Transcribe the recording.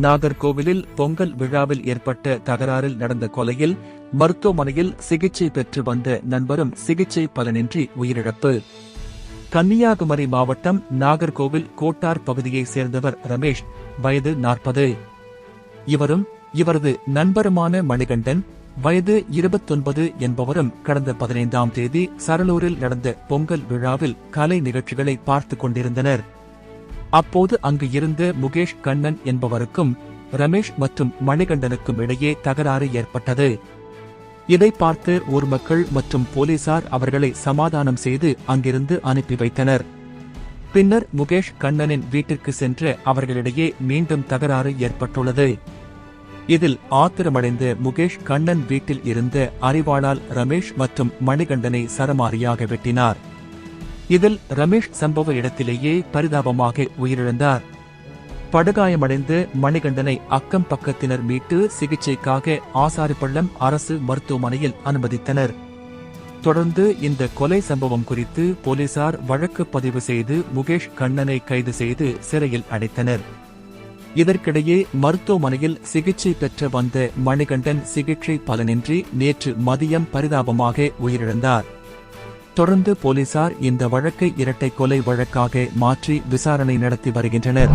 நாகர்கோவிலில் பொங்கல் விழாவில் ஏற்பட்ட தகராறில் நடந்த கொலையில் மருத்துவமனையில் சிகிச்சை பெற்று வந்த நண்பரும் சிகிச்சை பலனின்றி உயிரிழப்பு. கன்னியாகுமரி மாவட்டம் நாகர்கோவில் கோட்டார் பகுதியைச் சேர்ந்தவர் ரமேஷ் வயது நாற்பது. இவரும் இவரது நண்பருமான மணிகண்டன் வயது இருபத்தொன்பது என்பவரும் கடந்த பதினைந்தாம் தேதி சரலூரில் நடந்த பொங்கல் விழாவில் கலை நிகழ்ச்சிகளை பார்த்துக் கொண்டிருந்தனர். அப்போது அங்கு இருந்த முகேஷ் கண்ணன் என்பவருக்கும் ரமேஷ் மற்றும் மணிகண்டனுக்கும் இடையே தகராறு ஏற்பட்டது. இதை பார்த்து ஊர் மக்கள் மற்றும் போலீசார் அவர்களை சமாதானம் செய்து அங்கிருந்து அனுப்பி வைத்தனர். பின்னர் முகேஷ் கண்ணனின் வீட்டிற்கு சென்று அவர்களிடையே மீண்டும் தகராறு ஏற்பட்டுள்ளது. இதில் ஆத்திரமடைந்த முகேஷ் கண்ணன் வீட்டில் இருந்த அறிவாளால் ரமேஷ் மற்றும் மணிகண்டனை சரமாரியாக வெட்டினார். இதில் ரமேஷ் சம்பவ இடத்திலேயே பரிதாபமாக உயிரிழந்தார். படுகாயமடைந்து மணிகண்டனை அக்கம் பக்கத்தினர் மீட்டு சிகிச்சைக்காக ஆசாரிப்பள்ளம் அரசு மருத்துவமனையில் அனுமதித்தனர். தொடர்ந்து இந்த கொலை சம்பவம் குறித்து போலீசார் வழக்கு பதிவு செய்து முகேஷ் கண்ணனை கைது செய்து சிறையில் அடைத்தனர். இதற்கிடையே மருத்துவமனையில் சிகிச்சை பெற்ற வந்த மணிகண்டன் சிகிச்சை பலனின்றி நேற்று மதியம் பரிதாபமாக உயிரிழந்தார். தொடர்ந்து போலீசார் இந்த வழக்கை இரட்டை கொலை வழக்காக மாற்றி விசாரணை நடத்தி வருகின்றனர்.